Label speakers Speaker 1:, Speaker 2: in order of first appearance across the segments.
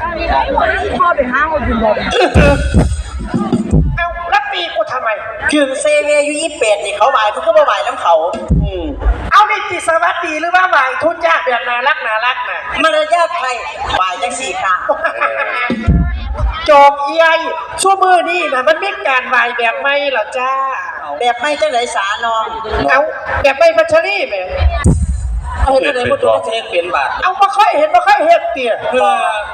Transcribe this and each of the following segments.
Speaker 1: พ่อไปห้างเอาอยู่บ่
Speaker 2: เอาแล้วปีกูทำไม
Speaker 3: ถึงเซเวอยู่ยี่เป็ดนี่เขาไหวมันก็บ่ไหวน้ำเขา อืม
Speaker 2: เอานี่จิสวัสดีหรือว่าไหวทุนยากแบบน่ารักน่ารักน่ะ
Speaker 3: มารยาทไทยไหวจังสี่ค่ะ
Speaker 2: โจกเอียยชั่วมือนี่นะมันมีการไหวแบบไม่เหรอจ้า
Speaker 3: แบบไม่จังไหนสาน้อง
Speaker 2: เอาแบบไม่พัชรีแหม
Speaker 3: เอาเห็นอะไรมาตัวเทงเปลี่ยนบาท
Speaker 2: เอาบ่ค่อยเห็นบ่ค่อยเห็นเตี่ย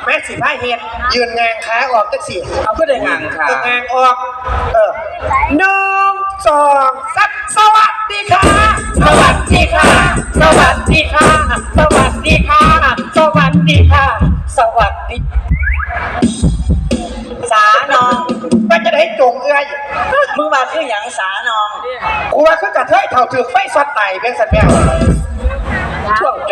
Speaker 2: แม่สิพาเห็นยืนงางขาออกจักสิ
Speaker 3: เอาก็ได้งานค่ะ
Speaker 2: เอองางออกเออหนึ่งสองสามสวัสดีค่ะ สวัสดีค่ะ สวัสดีค่ะ สวัสดีค่ะ สวัสดีค่ะ สวัสดี
Speaker 3: สาน้อง
Speaker 2: มันจะได้จงเอื้อย
Speaker 3: มึงมาคืออย่างสาน้อง
Speaker 2: กูว่าคือกระเทยเท่าถือไฟสอดไตเพียงสัตว์แมว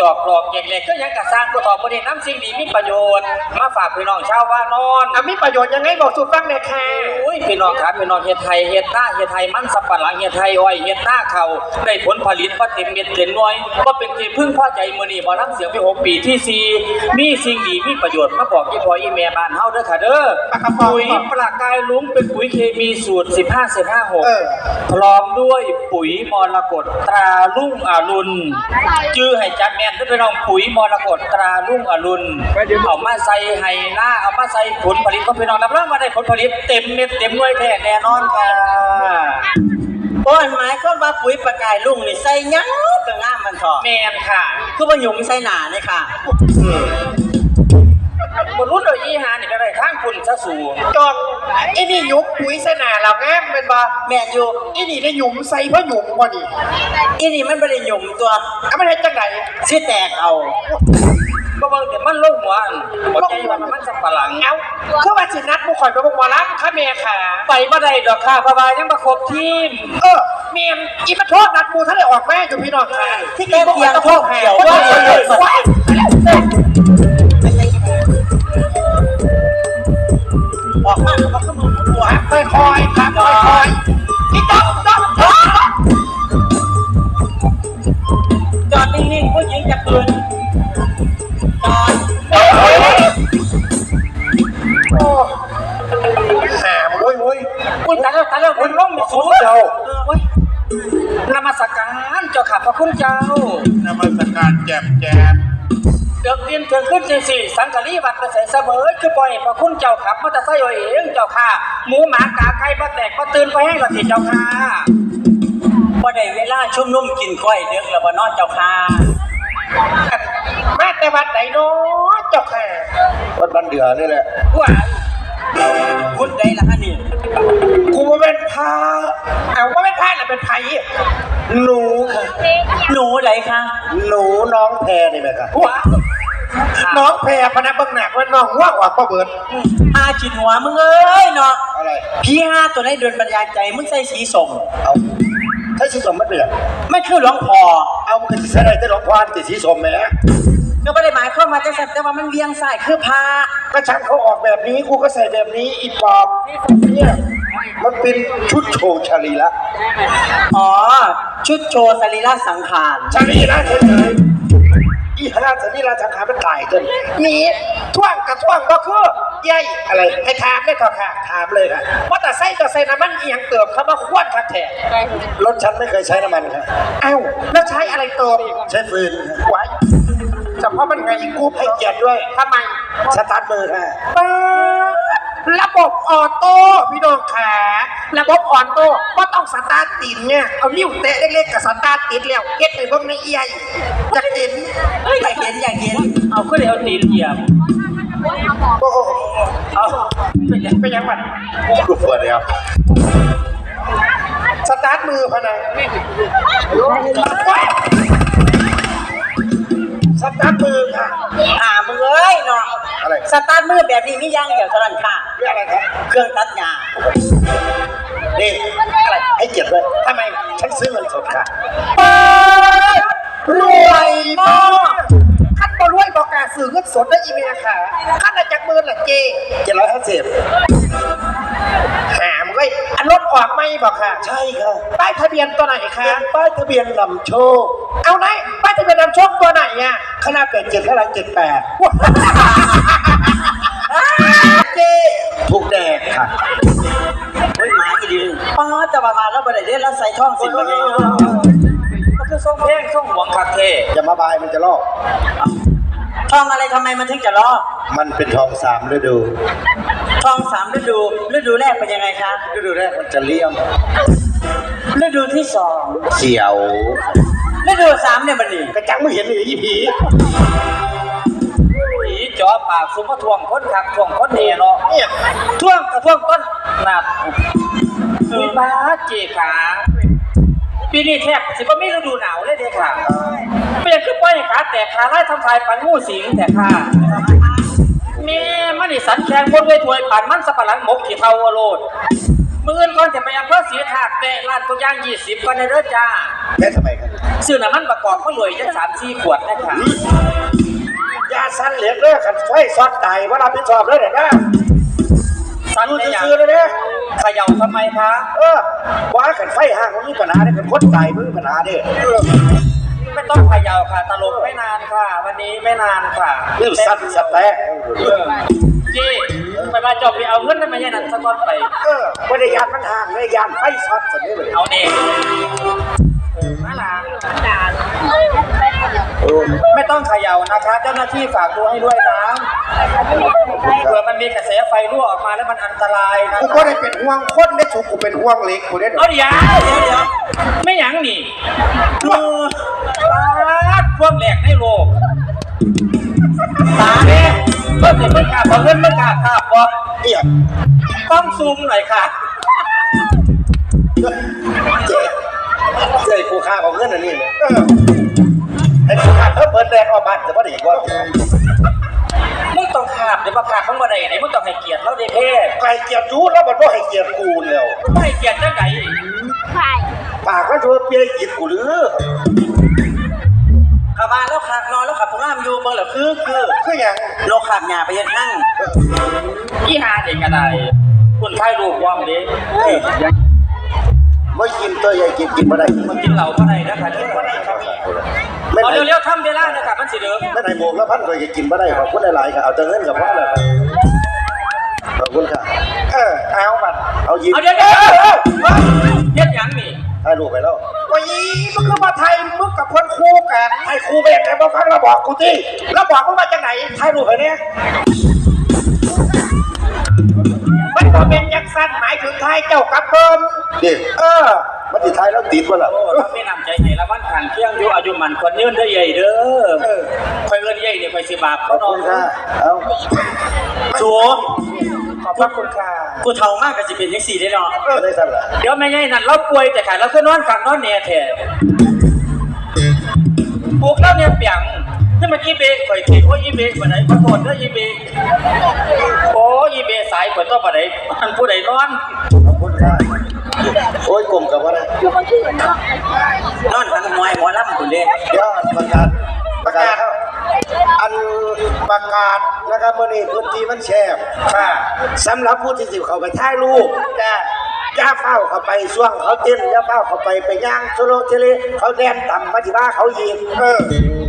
Speaker 4: ช่วงจอกหลอกเล็กๆก็ยังกระสร้างกูตอบประเด็นน้ำสิ่งดีมีประโยชน์ มาฝากพี่น้องชาวว่านอน
Speaker 2: อะมีประโยชน์ยังไงบอกสู่ฟังเลยค่ะ
Speaker 4: อุ้ยพี่น้องครับพี่น้องเฮ็ดไทยเฮ็ดหน้าเฮ็ดไทยมันสับปะหลังเฮ็ดไทยอ้อยเฮ็ดหน้าเขาได้ผลผลิตว่าเต็มเม็ดเต็มหน่วยก็เป็นที่พึ่งพอใจมื้อนี้บ่รับเสียงไปหกปีที่สี่มีสิ่งดีมีประโยชน์มาบอกที่พ่ออีแม่บ้านเฮาเด้อค่ะเด้อปุ๋ยปลากายลุงเป็นปุ๋ยเคมีสูตร 15 15
Speaker 2: เออ
Speaker 4: 6พร้อมด้วยปุ๋ยมรกตตราลุ่งอรุณชื่อให้จัดแม่นเด้อพี่น้องปุ๋ยมรกตตราลุ่งอรุณเอามาใส่ให้หน้าเอามาใส่ผลผลิตของพี่น้องรับรองมาได้ผลผลิตเต็มเม็ดเต็มหน่วยแท้แน่นอนค่ะ
Speaker 3: เพราะหมายความว่าปุ๋ยประกายลุงนี่ใส่หยังก็งามมันทอะ
Speaker 4: แมนค่ะ
Speaker 3: คือว่าหยุ่มใส่หนาเนี่ยค่ะ
Speaker 4: บนรุ่นเราอีหานี่ก็ได้ข้างคุณซะสูง
Speaker 2: จองไอ้นี่หยุมปุ๋ยสนาเราแง้มเป็นบ่
Speaker 3: แม่นอยู่
Speaker 2: ไอ้นี่ได้หยุมใส่เพราะหยุมบ่นี่
Speaker 3: อีนี่มันไม่ได้หยุ่มตัว
Speaker 2: เอามันเห็นจังไหน
Speaker 3: สิแตกเอา
Speaker 4: ก็เบิ่งแต่มันลงหัวอันบ่ใจว่ามันสับปะหลัง
Speaker 2: เอาคือว่าสินัดผู้ข่อยไปบ่หมอลำค่ะแม่ค่ะ
Speaker 4: ไปบ่ได้ดอกค่ะเพราะว่ายังบ่ครบทีม
Speaker 2: เออเมียนอีมาโทษนัดมูท่านได้ออกแม่อยู่พี่น้องค่ะ
Speaker 3: ที่แกเพียงโทษเกี่ยว
Speaker 2: ว้า
Speaker 3: ด้วย
Speaker 2: วว้าว
Speaker 3: ออกมาเขาก็มึงหัว
Speaker 2: ค่อยๆครับค่อยๆนี่ต้องต้อง
Speaker 3: จอดนิ่งๆผู้หญิงจะปืนจอด
Speaker 2: หามโอ้ยโอ้ย
Speaker 4: อุ้ยตายแล้วตายแล้วคุณลงมีสูงเจ้าโอ้ยนมัสการเจ้าค่ะพระคุณเจ้า
Speaker 5: นมัสการแจมแจม
Speaker 4: เดือกเรียนเกินขึ้นจังสี่สังกะรีวัดกระแสเสมอคือปล่อยพระคุณเจ้าขับมอเตอร์ไซค์เอาเองเจ้าค่ะหมูหมากาไก่ปลาแตกปลาตื่นไปให้ละสิเจ้าค่ะ
Speaker 3: พอได้เวลาชุ่มนุ่มกินกล้วยเด็กแล้วบ่นอนเจ้าค่ะ
Speaker 2: มาแต่วัดไหนเนาะเจ้าค่ะ
Speaker 5: วัดบ้านเดือนี่แหละ
Speaker 4: ว่า
Speaker 3: พุทธได้ละฮะนี่
Speaker 2: กูว่าเป็นพระเอาว่าเป็นพระน่ะเป็นไผ่
Speaker 5: หนูค่ะ
Speaker 3: หนูไหนคะ
Speaker 5: หนูน้องแพรนี่ไหมครับ
Speaker 2: ว้าน้องแพรพนักบังหนักว่าน้องว่าออกก็เบิด
Speaker 3: อาจินหัวมึงเอ้ยเนาะ
Speaker 5: อะไร
Speaker 3: พี่ห้าตัวได้เดินบรรยายใจมึงใส่สีสม
Speaker 5: เอาถ้าสีสมมันเดือด
Speaker 3: ไม่คือหลวงพ่อ
Speaker 5: เอามันก็จะใส่ได้แต่หลวงพ่อติสีสมแหม
Speaker 3: ก็ไม่ได้หมายความว่าจะสัตว์แต่ว่ามันเวียงใส่คือพา
Speaker 2: ก็ช่างเขาออกแบบนี้กูก็ใส่แบบนี้อีปอบเนี่ย
Speaker 5: มันเป็นชุดโชว์ชาลีละ
Speaker 3: อ๋อ ชุดโชว์สรีระสังขาร
Speaker 2: ชาลีนะเฉยๆอีห้าชาลีราสังขารมันตายจนนี่ท่วงกับท่วงก็คือใหญ่อะไรให้ถามได้ก็ค่ะถามเลยค่ะว่าแต่ไส้ต่อไส้น้ำมันเอียงเติมเขามาควนคักแท้
Speaker 5: รถฉันไม่เคยใช้น้ำมันค่ะ
Speaker 2: เอ้าแล้วใช้อะไรเติม
Speaker 5: ใช้ฟืนค่ะ
Speaker 2: ไว้ เฉพาะมันไงกูให้เกียรติด้วยทำไม
Speaker 5: สตาร์ทมือค่ะ
Speaker 2: ป๊าดระบบออโต้พี่น้องขาระบบออโต้ก็ต้องสตาร์ทติดเนี่ยเอานิ้วเตะเล็กๆกับสตาร์ทติดแล้วเก็ตไปเบิ่งในเอียจะเห็น
Speaker 3: อยากเห็นอยากเห็น
Speaker 4: เอาขึ้นเลยเอาตีนเหยียบ
Speaker 2: โอ้โห
Speaker 4: เอา
Speaker 2: เป็นยังเป็นยังมัน
Speaker 5: กูเปิดเลยครับ
Speaker 2: สตาร์ทมือพะนะว้าย สตาร์ทมือค่ะ
Speaker 3: อ่ามึงเอ้ยเนาะ
Speaker 5: อะไร
Speaker 3: สตาร์ทมือแบบนี้มีอยังเดียวเท่านั้นค่ะ
Speaker 2: เรื่องอะไรครับ
Speaker 3: เครื่องตัดหญ้า
Speaker 5: นี่อะไรให้เกียรติด้วยทำไมฉันซื้อเงินสดค่ะ
Speaker 2: รวยมาก ขั้นบอรวยบอกกาสื่อเงินสดได้อีเมลค่ะขั้นอาจากมือแหละเจ
Speaker 5: เจ็ดร้อยห้าสิบ
Speaker 2: หามก็อันรถออกไม่บอกค่ะ
Speaker 5: ใช่ค่ะ
Speaker 2: ป้ายทะเบียนตัวไหนคะ
Speaker 5: ป้ายทะเบียนลำโชค
Speaker 2: เอาไหนป้ายทะเบียนลำโชคตัวไหนอะ
Speaker 5: ขนาดแปนเจ็ดข้างหลังเจ็ดแปด
Speaker 3: เจ
Speaker 5: ถูกแดกค่ะ
Speaker 3: ไม่หมาอีดีป้าจะมาแล้วบันไดเล่นแล้วใส่ช่องสิบวัน
Speaker 4: ก็คือส่งแย่งส่งหวอ คักเท
Speaker 5: อย่ามาบายมันจะลอก
Speaker 3: ท่องอะไรทำไมมันถึงจะลอก
Speaker 5: มันเป็นทองสามฤดู
Speaker 3: ท่องสามฤดูฤดูแรกเป็นยังไงคะ
Speaker 5: ฤดูแรกมันจะเลี่ยม
Speaker 3: ฤดูที่สอง
Speaker 5: เขียว
Speaker 3: ฤดูสามเนี่ยมันนี่
Speaker 5: กระจังไม่เห็นเลยอีผี
Speaker 4: ผีจ่อปากซุมมาทวงคนคักทวงคนเนเนาะ
Speaker 5: เนี่ย
Speaker 4: ท่วงกระท่วงต้นนัดคือบ้าเจขา ปีนี้แทบสิบ่มีฤดูหนาวเลยเด้ค่ะเปลี่ยนคือปล่อยให้ขาแตกขาไล่ทำทายปันงูสิงแต่ค่ะแม่มันนี่สันแข็งบนเวทวยปันมันสับปะหลังหมกขี้เทาวโลดมืออื่นก่อนจะไปอำเภอศรีถากแต่ร้านตัวอย่าง20ก่อนในเด้อจ้า
Speaker 5: แค่ทำไมกัน
Speaker 4: ซื้อน้ำมันประกอบก็รวยจัง3-4ขวดนะคะ
Speaker 5: ยาสั้นเหล็กเลยขันไฟซอดไตว่ารับผิดชอบเลยเดี๋ยวนะ
Speaker 4: สัน
Speaker 5: ดู
Speaker 4: ได้ยัง
Speaker 5: ซื้อๆเลยเนี่ย
Speaker 4: เขย่าทำไมคะ
Speaker 5: เออว่าขันไฟห่างมันมีปัญหาเนี่ยขันคดไตมันมีปัญหาเนี่ย
Speaker 4: ไม่ต้องเขย่าค่ะ ตลกไม่นานค่ะ วันนี้ไม่นานค่ะ
Speaker 5: นี่สั้นสแต๊ะ
Speaker 4: จี้ไปมาจบไปเอาเงินนั่นมาแย่นั่นสะก้อนไป
Speaker 5: เออไม่ได้ยานมันห่างเลยยานไฟซอดสันนี่เลย
Speaker 4: เอาเองมาลา
Speaker 5: เออ
Speaker 4: ไม่ต้องเขย่านะคะ เจ้าหน้าที่ฝากดูให้ด้วยนะเผื่อมันมีกระแสไฟรั่วออกมาแล้วมันอันตรายนะ
Speaker 5: กูก็ได้เป็นห่วงคนได้ถูกกูเป็นห่วงเหล็กกูได้
Speaker 4: เอาเดี๋ยวเดี๋ยวเดี๋ยวไม่หยังนี่ดูปาดพวกแหลกในโลกตาเนี่ย เพื่อนสิไม่กล้าขอเงินไม่กล้าขาบบอก
Speaker 5: เนี่ย
Speaker 4: ต้องซูมหน่อยค่ะ
Speaker 5: เจ๊เจ๊กูฆ่าของเงินอันนี้เออไอ้กูฆ่าเพิ่มเปิดแดงออกบ้านจะว่าดีกว่า
Speaker 4: มึงต้องขาบเดี๋ยวมาขาบข้างบันไดไหนมึงต้องให้เกียรติเราได้เพ่
Speaker 5: ไก่เกียรติยูแล้วมันว่าให้เกียรติกูแล้ว
Speaker 4: ไม่ให้เกียรติจังไหน
Speaker 5: ปากก็ชวนเปียกินกูหรือ
Speaker 3: ขั บมาแล้วขากนอนแล้วขับพงามอยู่เบิ่งเหรอคือคือ
Speaker 5: คืออย่าง
Speaker 3: โลกขากหยาไปยังนั่ง
Speaker 4: อีหาเด็กกระไดคุณไทยรูปวอมเด็ก
Speaker 5: ไม่กินตัวใหญ่กินกินมาได้
Speaker 4: มันกินเหล้าเท่าไหร่นะคะที่คนไหนครับ
Speaker 5: ไม่
Speaker 4: เอา
Speaker 5: ไหน
Speaker 4: เร็วๆทำเวลานะครับมันสิเด้อ
Speaker 5: ไม่ไหนโมงแล้วพันตัวจะกินมาได้ขอบคุณหลายๆค่ะเอาแต่เงินกับพ่อเลยขอบคุณค่ะเออเอาบัตรเอายิ้ม
Speaker 4: เอาเดี๋ยวเดี๋ยวเฮ็ดหยังนี่
Speaker 5: ถ่ายรูปไปแล้ว
Speaker 2: วันนี้มันคือมาไทยมึงกับคนคู่กัน
Speaker 5: ให้ครูเบรกแต่มาฟังเราบอกกูที่
Speaker 2: แล้วบอกมึงมาจากไหน
Speaker 5: ถ่ายรูปไปเนี่ย
Speaker 2: มันก็เป็นยักษ์สั้นหมายถึงไทยเจ้ากับเพิ่ม
Speaker 5: ดิ
Speaker 2: เออ
Speaker 5: มันติดท้ายแล้วติดวะล่ะ
Speaker 4: โอ้เราไม่นำใจใหญ่ละวันข้างเที่ยงอยู่อายุมันควรยืนได้ใหญ่เด้อคอยเอิ้นใหญ่เนี่ยคอยสิบาป
Speaker 5: ขอบคุณค่ะเอา
Speaker 3: สัว
Speaker 2: ขอบพระคุณค่ะ
Speaker 3: กูเท่ามากกับสิเป็นยังสี่ได้เนาะ
Speaker 5: ไม่ได้สั่นละ
Speaker 4: เดี๋ยวแม่ใหญ่นั่นเราป่วยแต่ขาเราคือนอนฝังนอนแหน่แท้ปลูกแล้วเนี่ยเปียงนี่มันอีเบกข่อยถีโอ้อีเบกบ่ได้ขอโทษเด้ออีเบกโอ้อีเบกสายข่อยต้องบ่ได้มันผู้ใดนอน
Speaker 5: ขอบคุณค่ะโอ้ยกลม กับว่าอะไร
Speaker 3: นอนหันมวยหมอลำคุณเด้
Speaker 5: เดี๋ยวประกาศประกาศอันประกาศนะครับมื่อนี้พื้นที่มันแคบค่ะสำหรับผู้ที่สิเขาไปถ่ายรูปจ้า ย่าเฝ้าเขาไปช่วงเขาเต้นย่าเฝ้าเขาไปไปย่างโซโลเทเลเขาแดนต่ำมาที่บ้าเขายิงเออ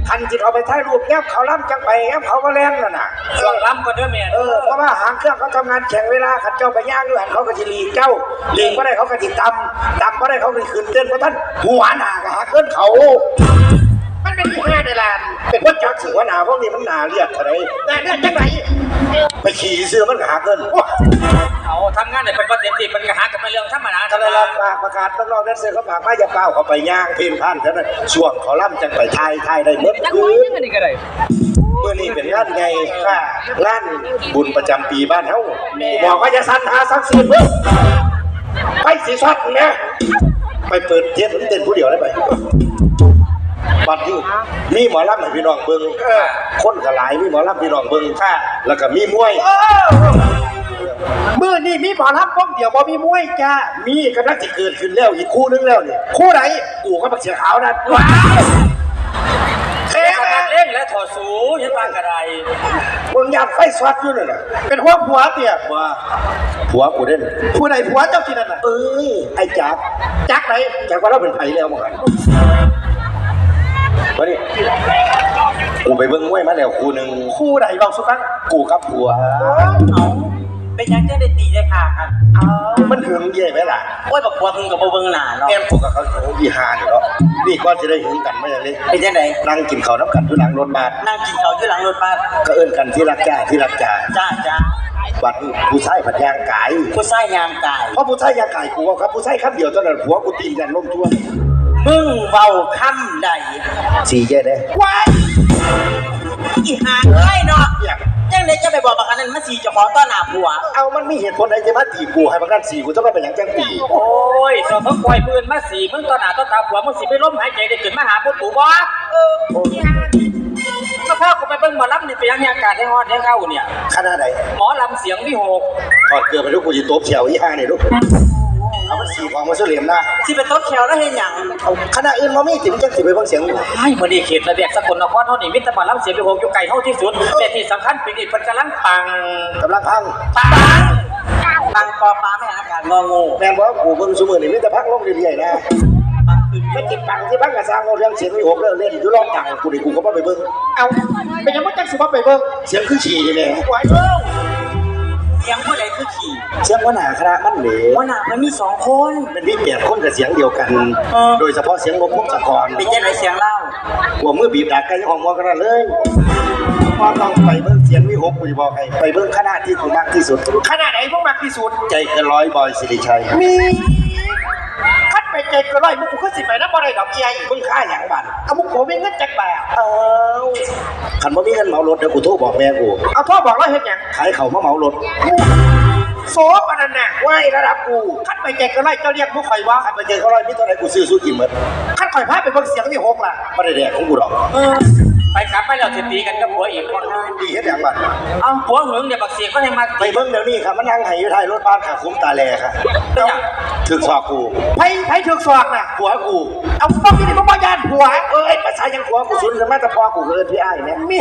Speaker 5: ทันที่เขาไปถ่ายรูปย่เขาล่ำจังไปย่เขาก็แล่นน่ะน่ะ
Speaker 4: ช่วงล้ำก็เด้อแม่
Speaker 5: เออเพราะว่าหางเครื่องเขาทำงานแข่งเวลาขัดเจ้าไปย่างด้วยหันเขาก็จะหลีกเจ้าหลีกก็ได้เขาก็จะตำตำก็ได้เขาก็จะขึ้นเต้นเพราะท่านหัวหน้าก็หาเกินเขา
Speaker 2: มัน เป็นที่เดลาน
Speaker 5: เป็นว่าจักสือว่าหนาพวกนี้มันหนาเรียกอะไร
Speaker 2: แต่เรื่องจังไหน
Speaker 5: ไปขี่เสื้อมันหาเงินว้า
Speaker 4: เอาทำงานเนี่ยเป็นปกติมันก็หากันไปเรื่องธรรมดา
Speaker 5: ก็เลยรับปากประกาศน้องๆแดนเซอร์เขาฝากมาอย่าเป้าเขาไปย่างเพลงพันเท่านั้นช่วงเขาล่ำจังไปไทยไทยได้เมื่อคืนเมื่อนี้เป็นงานไงค่ะงานบุญประจำปีบ้านเฮาบอกว่าจะสันหาสักสี่เพิ่มไปสีช็อตนะไปเปิดเทียนเต้นผู้เดียวได้ไป บัดนี้มีหมอลำให้พี่น้องเบิ่งคนก็หลายมีหมอลำพี่น้องเบิ่งค่ะ แล้วก็มีมวย
Speaker 2: มือนี่มีหมอรับพวกเดียวบ่มีมวยจ้า
Speaker 5: มีกำลังจะเกิดขึ้นแล้วอีกคู่นึงแล้วนี่
Speaker 2: คู่ไหน
Speaker 5: กูก็บักเสียขาวนะ
Speaker 2: ว้าว
Speaker 4: เอ๊ะขนาดเล่งและถอดสูยันปางกระได
Speaker 5: มึงอยากไฟสวัดอยู่น่นน่ะ
Speaker 2: เป็นหัวผัวเตี่ย
Speaker 5: ว่าผัวกูเด่น
Speaker 2: ผู้ใดผัวเจ้าที่นั่นน่ะ
Speaker 5: เอ้ยไอ้จัก
Speaker 2: จักไหน
Speaker 5: จักว่าเราเป็นไผแล้วมั้ง มาดิกูไปเบิ่งมวยมาแล้วคู่หนึ่ง
Speaker 2: คู่ไหนบอกสุฟัง
Speaker 5: กูกับผัว
Speaker 2: เอา
Speaker 3: เป็นหยังจะได้ตีได้ค่ะกัน
Speaker 5: มันหึงเย่ไหมล่ะ
Speaker 3: โอ้ยบักบัวหึงกับบ่เบิ่งหน้าเนาะ
Speaker 5: แอมพวกกับเขาโอ้ยหาอยู่เนาะนี่ก็จะได้หึงกันไม่อย่างนี้
Speaker 3: เป็นจังได
Speaker 5: นั่งกินข้าวน้ำกันอยู่หลังรถบัส
Speaker 3: นั่งกินข้าวอยู่หลังรถบัส
Speaker 5: ก็เอิ้นกันที่รักจ้าที่รักจ้า
Speaker 3: จ้าจ้า
Speaker 5: บัดนี้ผู้ชายผัดยางกาย
Speaker 3: ผู้ชายยางกาย
Speaker 5: เพราะผู้ชายยางกายกูเอาครับผู้ชายคำเดียวเท่านั้นผัวกูตีนยันล่มทั่ว
Speaker 3: มึงเว้าคำใด
Speaker 5: สี่แย่เด้
Speaker 3: ว้ายอีหาเอ้ยเนาะ
Speaker 5: เนี่ย
Speaker 3: ยังไดจะไปบอกบักอันนั้นมาสีเจ้าของต้อนหน้าผัว
Speaker 5: เอามันมีเหตุผลอะไรจะมาตีกูให้มันกันสี่กูจะมาเป็นอย่างจังตี
Speaker 4: โอ้ยสมมติปล่อยปืนมาสีมึงต่อหน้าต่อตาผัวมึงสิไปล้มหายใจได้ขึ้นมาหาผู้ตู่บ่เออก็พากูไปเบิ่งหมอลำนี่ไปยังมีอากาศให้ฮอดให้เข้าเนี่ย
Speaker 5: ขนาดไหน
Speaker 4: หมอลำเสียงวิหก
Speaker 5: ถอดเกลือไปลูกกูจะตบเฉียวยี่ห้าเนี่ยลูก เอามันสี่ของมาเฉลี่ยมนะ
Speaker 3: สิไปโต๊ะแขวแล้วเห็นหยัง
Speaker 5: เอาคณะอื่นมาไม่ถึงจังสิไปเบิ่งเสียงอยู่
Speaker 4: ไอ้มื้อนี้เขตระเบียบสกลนครเฮานี่มีแต่หมอลำเสียงวิหกอยู่ไกลเฮาที่สุดแต่ที่สำคัญปีนี้เพิ่นกำลังปัง
Speaker 5: กำลังพัง
Speaker 4: ปัง
Speaker 3: บางปอปลาไม่อากาศงองู
Speaker 5: แม่นบอกกูเบิ่งสมือนี่มีแต่พักลงเรื่อยๆนะไม่จิตปังที่พักกระซังเอาเรื่องเสียงวิหกเรื่องเล่นอยู่รอบต่างกูนี่กูก็บ่ไปเบิ่ง
Speaker 2: เอาเป็นยังไม่จังสิบ่ไปเบิ่ง
Speaker 5: เสียงคือฉี่นี่แหละ
Speaker 2: ไหวเบิ่ง
Speaker 3: เสียงผู้ใดคือขี่
Speaker 5: เสียงว่าหนาคณะมันเหลว
Speaker 3: ว่าหนามันมีสองคน
Speaker 5: มันมีเปรียบคนกับเสียงเดียวกัน โดยเฉพาะเสียงลมพงศกร
Speaker 3: เป็นจังไดเสียงเล่า
Speaker 5: หัวมือบีบดักกันยังของมอกันนั่นเลยพอต้องไปเบิ่งเสียงวิหกกูจะบอกให้ไปเบิ่งคณะที่กูมากที่สุด
Speaker 2: ขนาดไหนพวกมักที่สุด
Speaker 5: ใจเกินร้อยบอยสิริชัย
Speaker 2: มีคัด ไปเจ็ดก็ร้อยมุกกูขึ้นสิไปน้ำบ่ได้ดอกเอี้ย
Speaker 5: มึงค่าอย่างบัน
Speaker 2: เอามุกโขมีเงินจักบาท
Speaker 5: เอาขันบ่มีเงินเหมารถเดี๋ยวกูโทรบอกแม่กู
Speaker 2: เอาโทรบอกเราเฮ็ดหยัง
Speaker 5: ขายเขาวมาเหมารถ
Speaker 2: โซฟอันนั้นน่ะ
Speaker 5: ไหวระดับกู
Speaker 2: คัดไปเจ็ดก็ร้อยเจ้าเรียกมุกข่อยว่า
Speaker 5: ขันไปเจอเขาร้อยมิตรอะไรกูซื้อสู้กินหมด
Speaker 2: คัด ข่อยพาไปเบิ่งเสียงที่หกล่ะ
Speaker 5: ไม่ได้แดกของกูหรอก
Speaker 4: ไปกลับไปแล้วสิตีกันกับผัวอีกบ่
Speaker 5: ดีเฮ็ดอย่างบัน
Speaker 4: เอ้าผัวหึงเดี๋ยวบักเสียงก็ให้มา
Speaker 5: ไปเบิ่งเดี๋ยวนี้ครับมันนั่งไห้อยู่ท้ายรถบ้านขาคุ้มตาแลค่ะ
Speaker 4: เป็นหยัง
Speaker 5: ถึกสอกกู
Speaker 2: ไผไผถึกศอกน่ะ
Speaker 5: ผัวกู
Speaker 2: เอาป้องที่นี่บ่บ่ย่านผัว
Speaker 5: เอ้ยภาษายังผัวกูสุนจะมาแต่พ่อกูเกินพี่อ้ายเนี่ย
Speaker 2: มี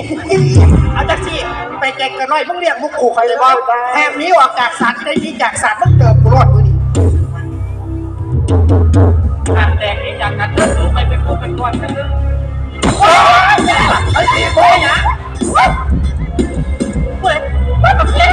Speaker 2: เอาจักสิไปเจ็ดก็ร้อยมึงเรียกมุกขู่ข่อยเลยบ่แถมนี้ออกจากสัตว์ได้นี้จากสัตว์มึงเติบกูรอดมื้อนี้
Speaker 4: อ่านแตก ไปเป็นผู้เป็นก้อนกันเด้อ
Speaker 2: ไอ้สิบ่หยัง
Speaker 4: เว้ยบักเสีย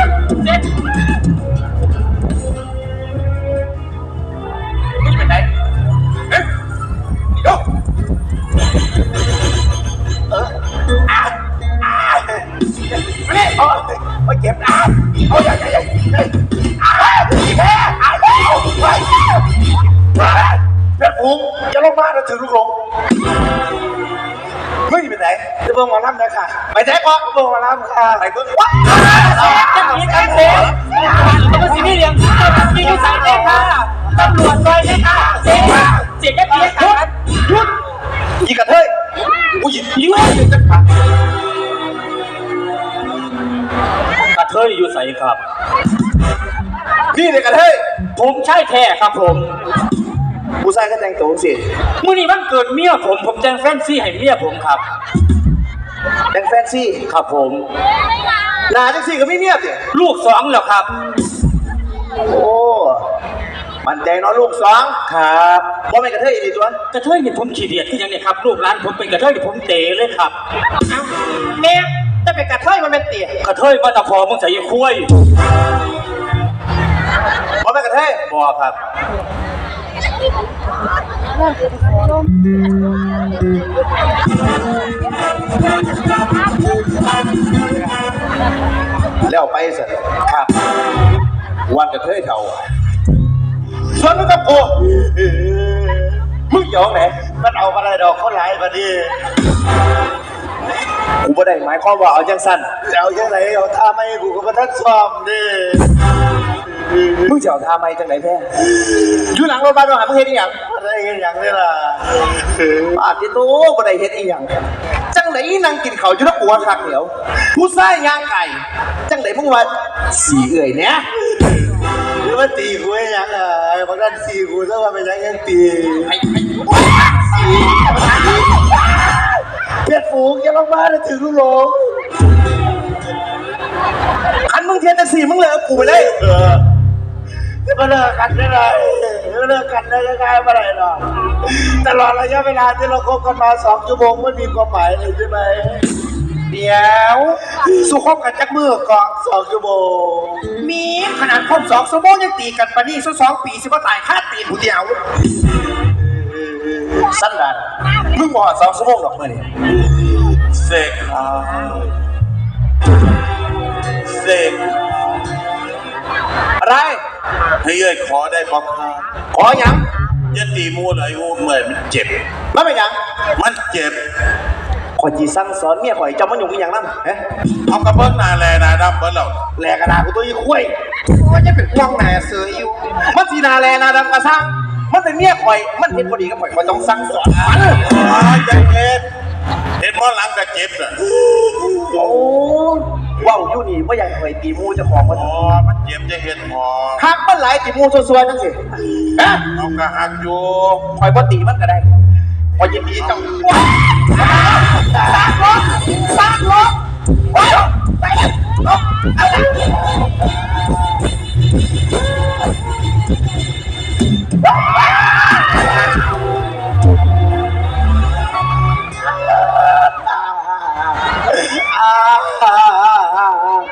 Speaker 5: ไหนก็เบิ่งหมอลำค่ะไปเบิ่ง
Speaker 4: จะมีกันเสียงแล้วก็สิมีเลี้ยงมีนิสัยเลยค่ะตำรวจเลยนะคะเสียงเสียงแค่เพียงกัน
Speaker 5: อีกระเทยกูหยิบ
Speaker 4: ยืนกระเทยอยู่ใส่ครับ
Speaker 5: นี่เลยกระเทย
Speaker 4: ผมใช่แท้ครับผม
Speaker 5: กูใส่ก็แต่งตัวสิ
Speaker 4: มื่อนี้วันเกิดเมียผมผมแจ้งแฟนซี่ให้เมียผมครับ
Speaker 5: แต่งแฟนซี่
Speaker 4: ครับผม
Speaker 5: หนาจังซี่ก็ไม่เมียสิ
Speaker 4: ลูกสองแล้วครับ
Speaker 5: โอ้มันใจเนาะลูกสอง
Speaker 4: ครับ
Speaker 5: บ่แม่นกระเทยอีกตัว
Speaker 4: กระเทยนี่ผมขี้เดียดที่ยังเนี่ยครับลูกหลานผมเป็นกระเทยที่ผมเตะเลยครับ
Speaker 2: เอ้าแม่จะไปกระเทยมันเป็นเตี๋ย
Speaker 4: กระเทยมาตะพอมึงใส่ยี่คุ้ย
Speaker 5: บ่แม่นกระเทย
Speaker 4: บอครับ
Speaker 5: แล้วไปสิ
Speaker 4: ครับ
Speaker 5: วันกระเทยเท่าส่วนมึงกับกูมึงหยองไหนมันเอาอะไรดอกเขาหลายบัดนี้
Speaker 1: กูบ่ได้หมายความว่าเอาจังสั้น
Speaker 5: เอาจังไหนเอาท่าไม่กูก็มาทัดซ้อมดิ
Speaker 1: มึงจะเอาท่าไม้จังไหนแพ้
Speaker 2: อยู่หลังรถบัสมาหามึงเฮ็ดอีหยัง
Speaker 5: อะไรกันอย่างนี้ล่ะ
Speaker 1: ปาดที่ตู้บ่ได้เฮ็ดอีหยังจังไหนนั่งกินข้าวอยู่นักอัวคักเหลียวผู้ชายย่างไก่ จังไหนมึงว่าสีเอื่อยเนี่ย
Speaker 5: หรือว่าตีกูให้ยังอะไอ้พวกนั้นตีกูซะว่าเป็นยังยังตีเพียรฝูงอย่าลงมาเลยถึงลูกหลง
Speaker 1: คันมึงเทียนจังสี่มึงเลยเอากูไปเลย
Speaker 5: เออจะมาเลิกกันได้ไร จะมาเลิกกันได้ยังไงไม่ได้หรอกตลอดระยะเวลาที่เราคบกันมาสองชั่วโมงไม่มีความหมายเลยใช่ไหม
Speaker 2: เดี๋ยวสู้คบกันจักมือก่อน
Speaker 5: สองชั่วโมง
Speaker 2: มีขนาดครบสองชั่วโมงยังตีกันปะนี่สู้สองปีสิว่าตายค่าตีนผู้เดียว
Speaker 6: สั้นดานมึงบอกสองชั่วโมงดอกเมื่อนี่
Speaker 7: เสกเสก
Speaker 6: อะไร
Speaker 7: ให้เอ้ยขอได้บอกค่ะ
Speaker 6: ขอหยัง
Speaker 7: ยันตีมูลไอ้โอ้เมื่อยมันเจ็บ
Speaker 6: ไม่เป็นหยัง
Speaker 7: มันเจ็บ
Speaker 6: ข่อยจีสั่งสอนเมียข่อยเจ้ามันอยู่อีหยังนั่นเอ๊ะ
Speaker 7: เอากระเบื้องหนาแลหนาดำเบิ้ลเรา
Speaker 6: แหลกกระดาษกูตัวอีคุ้ย
Speaker 2: ว่าจะเป็นห่วงแหน่เสืออยู่
Speaker 6: มันสีนาแลนาดำกระซังมันเป็นเมียข่อย มันเห็นพอดีกับข่อยข่อยต้องสั่งสอนมัน
Speaker 7: อ๋อใจเย็นเห็นหมอหลังก็เจ็บอะ
Speaker 6: โอ้ ว้าวอยู่นี่ว่าอยากข่อยตีหมูเจะของมัน
Speaker 7: อ๋อมันเจ็บจะเห็นหมอ
Speaker 6: หักมันหลายตีหมูซัวๆจังสิเอ๊ะ
Speaker 7: เอากระหักอยู่
Speaker 6: ข่อยบ่ตีมันก็ได้ข่อยยินดีจังอ่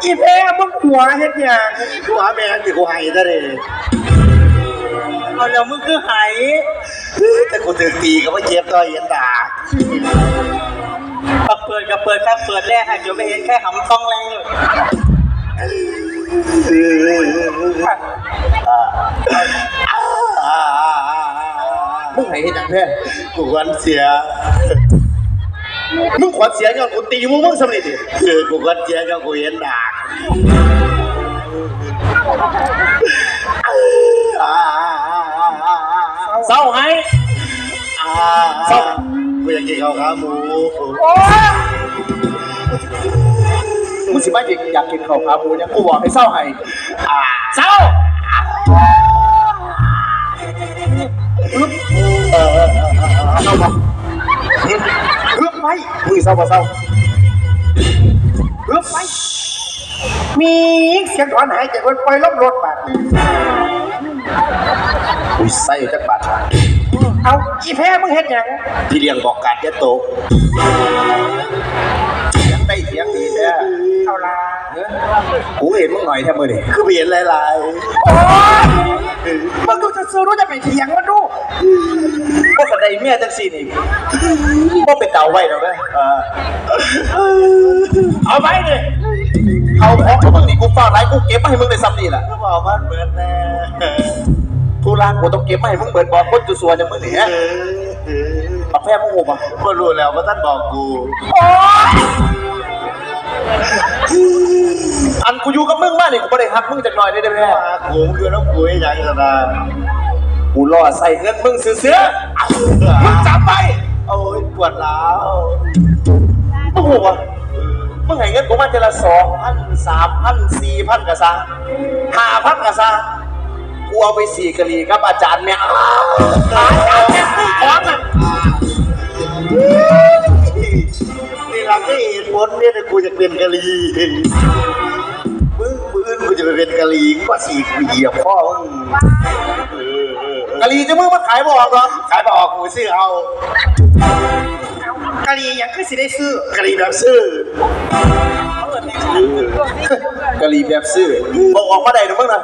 Speaker 2: อีแพ้มึงหัวเฮ็ดหยัง
Speaker 5: กูหาแม่งที่กูให้ซะเลย
Speaker 3: เอาแล้วมึงคือไหาย
Speaker 5: แต่กูถึงตีก็ไม่เจ็บต่อยเห็นด่า
Speaker 3: ปักเปิดกับเปิดครับเปิดแรกให้เดี๋ยวไม่เห็นแค่หำต้องแรงเลย
Speaker 6: มึงไหนเห็นอย่างแพ้
Speaker 5: กูควันเสีย
Speaker 6: มึงขวัญเสียย้อนกูตีมึงมึงสำเร็จดิ
Speaker 5: คือกูควันเสียก็กูเห็นด่าอ่า
Speaker 6: เศร้าให้
Speaker 5: อ่ากูอยากกินข้าวขาหมู
Speaker 6: มึงสิมาอยากอยากกินข้าวขาหมูเนี่ยกูบอกให้เศร้าให้
Speaker 5: อ่า
Speaker 6: เศร้า
Speaker 2: เพิ่มไว้
Speaker 6: มึงเศร้าบ่เศร้า
Speaker 2: เพิ่มไว้ มีเสียงถอนหายใจคนปล่อยลบรถบาด
Speaker 6: อุ้ยใส่อยู่จักบาท
Speaker 2: เอาอีแพ้มึงเฮ็ดหยัง
Speaker 5: พี่เลี้ยงบอกการจะตก
Speaker 6: เถียงได้เถียงดีแท้
Speaker 2: เอาละ
Speaker 6: กูเห็นมึงหน่อยแท้มือดิ
Speaker 5: คือเห็นหลาย
Speaker 2: โอ้ยมึงดูจะซื้อรู้จะไปเถียงมันดู
Speaker 6: พวกกระไดเมียจังสี่นี่พวกเป็นเต่าไว้แล้วเด้อเออเอาไว้เลย เอาของของมึงนี่กูฝากไรกูเก็บมาให้มึงได้ซ้ำนี่แหละ
Speaker 5: ก็บอกว่าเหมือนแน่
Speaker 6: ทุลางกูต้องเก็บมาให้มึงเบิดบอกคนจุสัวอย่างมึงนี่ฮะเอาแพ้มึงหูป่ะ
Speaker 5: ก็รู้แล้วว่าท่านบอกกู
Speaker 6: อันกูอยู่กับมึงมาเนี่ยกูไม่ได้ฮักมึงจากหน่อยได้ไหมแม่
Speaker 5: มากูคือน้องกูยังสนา
Speaker 6: กูรอใส่เงินมึงซื้อเสื้อมึงจำไป
Speaker 5: โอ้ยปวดร้าว
Speaker 6: มึงหูป่ะ มึงให้เงินกูมาเจละสองพันสามพันสี่พันกะซะห้าพันกะซะกูเอาไปสี่กะลีครับอาจารย์เนี่ยอาจารย์เนี่ยมึงขอเงิน
Speaker 5: นี่เราไม่เห็นผลเนี่ยกูจะเป็นกะลีมึงมือกูจะไปเป็นกะลีกูว่าสี่กูเหยียบพ่อมึงเออเออเออกะ
Speaker 6: ลีจะมึงมาขายบอกเหรอ
Speaker 5: ขายบอกกูซื้อเอา
Speaker 2: กะลีหยังคือสิได้ซื้อกะ
Speaker 5: ลีแบบซื้อกะ
Speaker 6: ลีแบบซื้อบอกออกมาได้หรือมึงนะ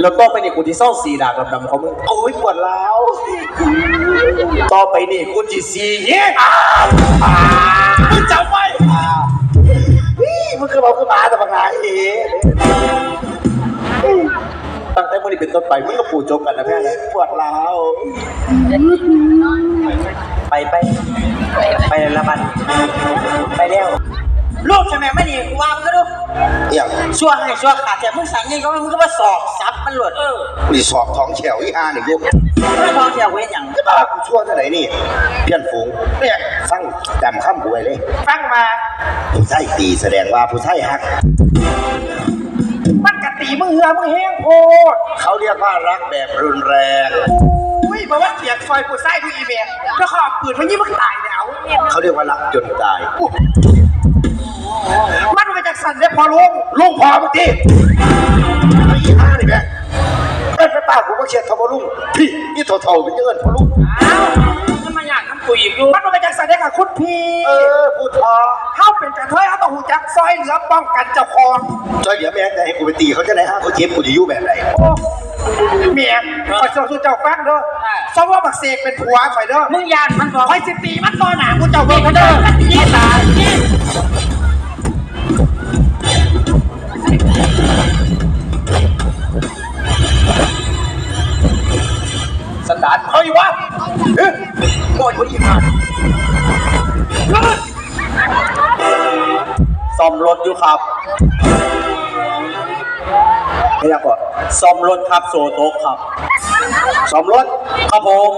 Speaker 6: แล้วต่อไปนี่กูที่เศร้าสีดาบดำๆของมึง
Speaker 5: โอ้ยปวดร้าว
Speaker 6: ต่อไปนี่กูจีสีเฮ้ยมึงจำไว้
Speaker 5: นี่มึงคือบอกคือหมาแต่ปัญหาเอ๋
Speaker 6: ตั้งแต่มื่อนี้เป็นต้นไปมึงกับปู่จบกันนะแพ้นะ
Speaker 5: ปวดร้าว
Speaker 3: ไปไปไปละมันไปแล้วลูกใช่ไหมไม่ดีกูว่ามึงก็ดู
Speaker 5: เอี่ยง
Speaker 3: ชั่วให้ชั่วขาดแต่มึงสั่งยังก็มึงก็มาสอบซับมันหลุดเออ
Speaker 5: รีสอร์ทท้องแฉวอีห้าหนึ่งลูก
Speaker 3: ไม่พอเที่ยวเว้นอย่าง
Speaker 5: จะบ้ากูชั่วเท่าไหร่นี่เพี้ยนฝูงเนี่ยฟังจำคำกูไว้เลย
Speaker 2: ฟังมา
Speaker 5: ผู้ชายตีแสดงว่าผู้ชายฮัก
Speaker 2: มันกะตีมึงเหือมึงแห้งโพด
Speaker 5: เขาเรียกว่ารักแบบรุนแรง
Speaker 2: อุ้ยบอกว่าเถียงซอยกูไส้กูอีเมลแล้วเขาเอาปืนมายิงมึงตายแล้ว
Speaker 5: เขาเรียกว่ารักจนตาย
Speaker 2: มันมาจากสันเดียพอลุง
Speaker 5: ลุงพอเมื่อกี้ไอ้ห้านี่แม่เอิ้นไปป้ากูก็เชียร์ทบลุงพี่นี่เท่าๆเป็นยังเงินพอลุง
Speaker 3: อ้าวจะมาอยา กทำ
Speaker 4: กูอีกอยู่
Speaker 2: มันมาจากสันได้กับคุณพี่
Speaker 5: เออพูดพอ
Speaker 2: เข้าเป็นกระเทยเอาต้องหูจักซอยเหลือป้องกันเจ้าของ
Speaker 5: ช่วยเดี๋ยวแม่จะให้กูไปตีเขาจะไหนฮะเขาเจ็บกูจะอยู่แบบไหน
Speaker 2: โอ้เมียคอยสู้เจ้าฟังเด้อสมว่าบักเสกเป็นผัวข่อยเด้อ
Speaker 4: มึงยานมันบอก
Speaker 2: คอยสิตีมันต่อหนากูเจ้าเบิ่งกันเด้อยี่ตาา
Speaker 1: นเฮ้ยวะเฮ้ยโอ้ยคนอีกอะซ่อมรถอยู่ครับไม่อยากบอกซ่อมรถครับโซโต๊ะครับซ่อมรถครับผม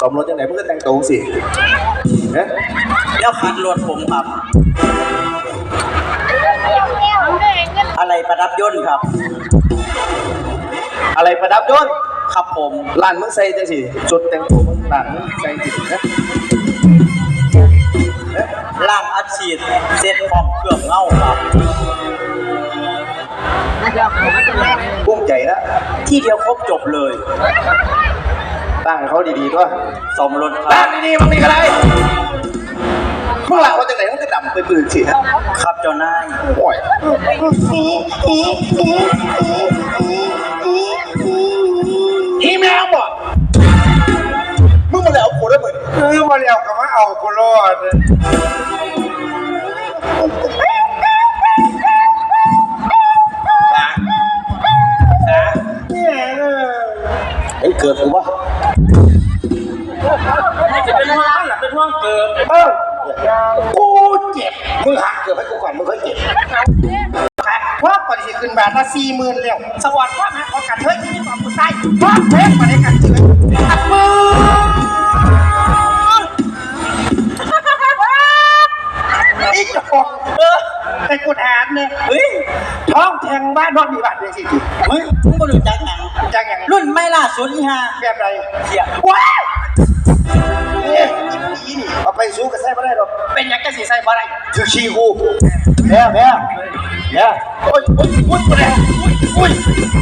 Speaker 1: ซ่อมรถยังไงเพื่อแต่งตัวสิเอ๊ะเดี๋ยวขัดรถผมครับ อะไรประดับยนต์ครับ อะไรประดับยนต์ ครับผมร้านมึงใส่จังสิจุดแต่งตัวมึงร้านมึงใส่จินะร้านอัดฉีดเซ็ตพร้อมเครื่องเงาครับกุ้งใจนะที่เดียวครบจบเลยตั้งให้เขาดีๆด้วยสมรถตั้งดีๆมันมีอะไรมึงหลังว่าจะไหนมึงจะดำไปปืนสิฮะครับเจ้านายโอ้ย
Speaker 2: อีแมวบอก
Speaker 1: มึงมาแล้วกูได้เหมือน
Speaker 2: เออมาแล้วก็มาเอากูรอด
Speaker 1: ไอ้เกิดกูวะ
Speaker 4: จะเป็นห่วงมันหลับเป็นห่วงเกิด
Speaker 2: เออกูเจ็บ
Speaker 5: มึงหักเกือบให้กูก่อนมึงค่อยเจ็บ
Speaker 2: เพราะก่อนที่ขึ้นบาทละสี่หมื่นแล้วสวัสดิ์ว่าหาของกันเฮ้ยที่ความกู ใส่เพราะเพชรมาได้กันเถื่อนอับมืออีกจอกเออไอ้กูถามเนี่ยเฮ้ยท้องแทงบ้านนอกมีบาทเดียวสิจิ
Speaker 3: เฮ้ยมึงบ่รู้จักหยัง
Speaker 2: จังอย่าง
Speaker 3: รุ่นไม่ล่าสุดนี่ฮะ
Speaker 2: แบบไร
Speaker 3: เสีย
Speaker 2: ว้าวเนี่ย
Speaker 5: อีนี่เอาไปสู้กับแซ่ไม่ได้หรอก
Speaker 2: เป็นหยังกะสีใส่บ่ได้
Speaker 5: ถือชีกู
Speaker 1: แม่แม่แม่
Speaker 2: โอ้ยโอ้ยโอ้ยกูแดงโอ้ยโอ้ย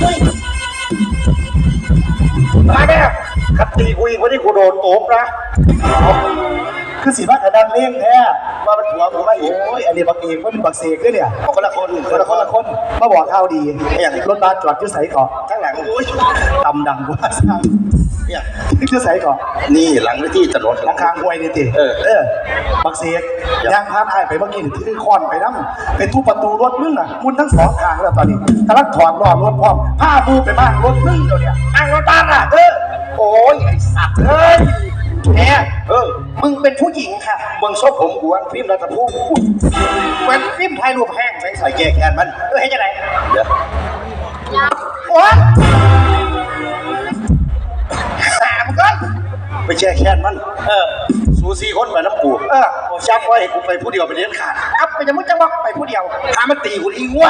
Speaker 2: โอ้ย সুযোগ থাকে
Speaker 5: ตายแม่ขัดตีกูอีกวันนี้กูโดนโอบนะ
Speaker 1: คือสีบ้ากระดังเลี้ยงแท้ว่ามันหัวผมไม่โอ้ยอันนี้บักเองมันบักเสกด้วยเนี่ย
Speaker 5: คนละคน
Speaker 1: คนละคนละคนมาบอกข่าวดีอย่างรถบัสจอดที่ใส่เกาะ
Speaker 5: ข้างหลังโอ้ย
Speaker 1: ตำดังกว่าสร้าง
Speaker 5: เนี่ย
Speaker 1: ที่ใส่เกาะ
Speaker 5: นี่หลังที่ถนน
Speaker 1: หลังคางห้วยนี่ติ
Speaker 5: เออ
Speaker 1: เออบักเสกย่างพานอ้ายไปเมื่อกี้นี่ถือค้อนไปนั่งไปทุบประตูรถมึงอะมุนทั้งสองทางแล้วตอนนี้กำลังถอดล้อรถพร้อมผ้าบูไปบ้านรถมึงเดี๋ยวเนี้นั่งรถบ้านอะเออโอ้ยไอ้สัตว์เอ้ย
Speaker 2: เนี่ย
Speaker 5: เออ
Speaker 2: มึงเป็นผู้หญิงค่ะ
Speaker 5: มึงชอบผมกูวันพิมพ์รัฐภูมิ
Speaker 2: เป็นฟิล์มถ่ายรูปแห้งใส่
Speaker 5: ใส่แก้แค้นมัน
Speaker 2: เออเห็นจะไหน
Speaker 5: เดี๋ยว
Speaker 2: โอ๊ยสามก็
Speaker 5: ไปแก้แค้นมันเออสูสีคนไปน้ำกู
Speaker 2: เออ
Speaker 5: ชักไว้ให้กูไปผู้เดียวไปเลี้ยงขาด
Speaker 2: อัพไปจะมึงจะบอกไปผู้เดียว
Speaker 5: ถ้ามันตีกูอีงัว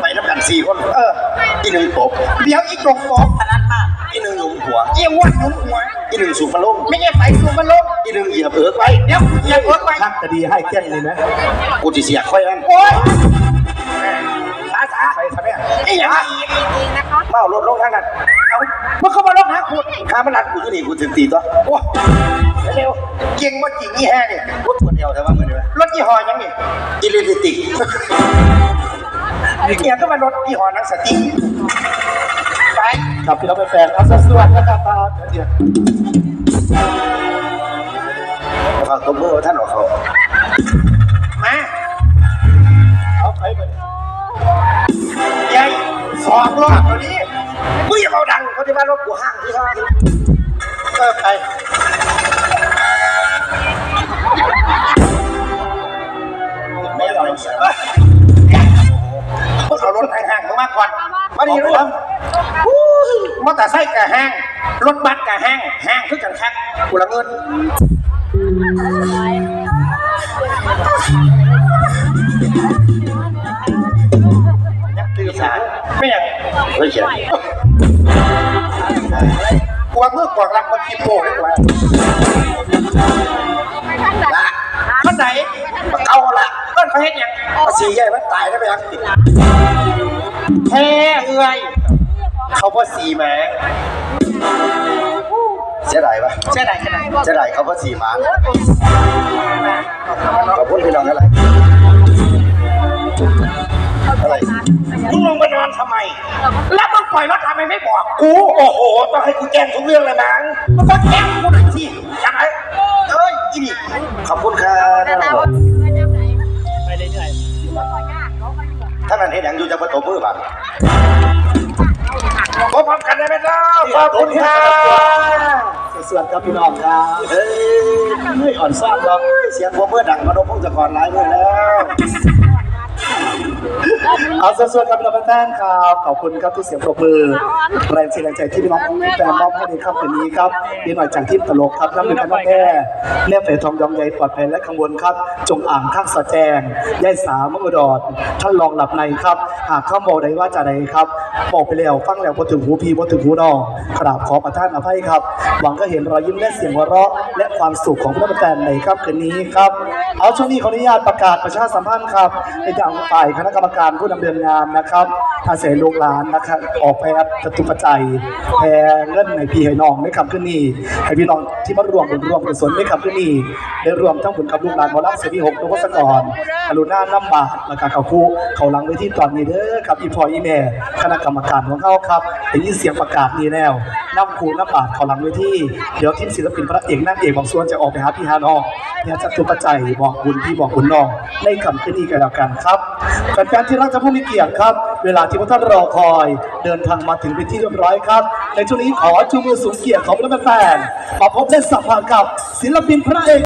Speaker 5: ไปน้ำกันสี่คน
Speaker 2: เออ
Speaker 5: อีหนึ่งตบ
Speaker 2: เดี๋ยวอีกตรงฟอก
Speaker 3: ขนาดมาก
Speaker 5: อีหนึ่งหนุมหัว
Speaker 2: เยี่ยวัดหนุ่มหัว
Speaker 5: อีหนึ่งสูบมาลง
Speaker 2: ไม่ใช่ไปสูงมันลง
Speaker 5: อีหนึ่งเหยียบเอิกไป
Speaker 2: เดี๋ยวเหยียบรถไป
Speaker 1: ทักคดีให้แก้งเลยนะ
Speaker 5: กูจะเสียค่อยอัน
Speaker 2: โอ๊ยสาสา
Speaker 1: ใครทำแม่
Speaker 2: ไอ้หยังอีก
Speaker 5: เมารถลงทางนั้น
Speaker 2: เอา มึงเข้ามาลงหาคุณ
Speaker 5: ถ้ามันรัดกูอยู่นี่กูถึงตีตัว
Speaker 2: โอ้เร็วเก่งว่าจริงยี่แห่เนี่ย
Speaker 5: รถตัวเดียวแต่ว่ามือเดียว
Speaker 2: รถยี่ห้อยังนี่
Speaker 5: อีเลนติก
Speaker 2: เนี่ยก็มารถยี่ห้อหนังสติ๊กไป
Speaker 1: ครับพี่น้องแฟนๆเอาสวัสดีนะครับตาเดี๋ยว
Speaker 5: เขาตบมือท่านออกเขา
Speaker 2: มา
Speaker 1: เอาไปไป
Speaker 2: ใหญ่สองรอบตัวนี้ มึงอย่าเอาดังเขาที่ว่ารถกูห้างที่ห้างเออไป
Speaker 5: ไม่เอาเสีย
Speaker 2: มึงเอารถห่างมึงมาก่อนมาดีรู้มอเตอร์ไซค์กับห้าง รถบัสกับห้าง ห้างคือกันครับกูละเงิน
Speaker 5: ตื่นสาย
Speaker 2: ไม่อยาง
Speaker 5: เฮ้ยเขียน
Speaker 2: กลัวมือกวางรักมันคิดโป้ได้กว่าท่านไหน
Speaker 5: มาเก่าละ
Speaker 2: เอิ้นเขาเฮ็ดหยัง
Speaker 5: มาสีใหญ่มันตายได้ไหมยัง
Speaker 2: แท้เอื้อย
Speaker 5: เขาพ่อสีแหมเสียดายปะ
Speaker 2: ใช่ไหมใช่ไหม
Speaker 5: เสียดายเขาก็สี่หมาขอบคุณพี่น้องอะไรอะไร
Speaker 2: มึงลงไปนอ ทำไม แล้วมึงปล่อยรถทำไมไม่บอก
Speaker 5: กู โอ้โห ต้องให้กูแจ้งทุกเรื่องเลยมั้ง
Speaker 2: มึงก็แจ้งกูหน่อยสิใช่ไหม
Speaker 5: เอ้ยอีนี่ขอบคุณครับ
Speaker 2: ไปเรื่อย
Speaker 5: ท่านนั้นเห็นอย่างอยู่จะประตูมือบ้าง
Speaker 2: ๆพบกันได้ไหมเล่าขอบคุณครับ
Speaker 1: สวัสดีครับพี่น้องครับ
Speaker 5: เฮ้ย
Speaker 1: เฮ้ยอ่อนซ่อนเนาะ
Speaker 5: เสียงผมเมื่อดังมาโดนพงศกรหลายเมื่อแล้ว
Speaker 1: เอาสวัสดีครับพี่น้องแฟนๆครับ ขอบคุณครับทุกเสียงปรบมือแรงเชียร์แรงใจที่พี่น้องแฟนมอบให้ในค่ำคืนนี้ครับดีหน่อยจากทีมตลกครับน้ำหนึ่งกันน้องแม่แม่เฟยทองยองใยปลอดภัยและกังวลครับ จงอ่างข้างสะแจงยายสามมะอุดรท่านรองหลับในครับ หากข้าโมใดว่าจะใดครับบอกไปแล้วฟังแล้วพอถึงหูพีพอถึงหูนองกราบขอประทานอภัยครับ หวังก็เห็นรอยยิ้มและเสียงหัวเราะ และความสุขของผู้แฟนในค่ำคืนนี้ครับเอาช่วงนี้ขออนุญาตประกาศประชาสัมพันธ์ครับในทางฝ่ายคณะกรรมการผู้ดำเนินงานนะครับอาศัยลูกหลานนะครับออกไปรับจตุปัจจัยแพรเงินในพี่ให้น้องในคำขึ้นนี้ให้พี่น้องที่มารวมบุญรวมกุศลในคำขึ้นนี้ได้รวมทั้งบุญกับลูกหลานหมอลักเสรีหกนพศกรกรุณาน้ำบาตรและการเขาคู่เขาหลังไว้ที่ตอนนี้เด้อครับอีพออีแม่คณะกรรมการของเขาครับได้ยินเสียงประกาศนี้แล้วน้ำคูน้ำบาตรเขาหลังไว้ที่เดี๋ยวทีมศิลปินพระเอกนางเอกบางส่วนจะออกไปหาพี่ฮานองเนี่ยจะตุปัจจัยบอกบุญพี่บอกบุญน้องในคำขึ้นนี้กันแล้วกันครับฟนๆที่รักจะผู้มีเกียรติครับ เวลาที่พวกท่านรอคอย เดินทางมาถึงเป็นที่เรียบร้อยครับ ในช่วงนี้ขอชูมือสูงเกียรติของแฟนๆมาพบเละสัมผัสกับศิลปินพระเอก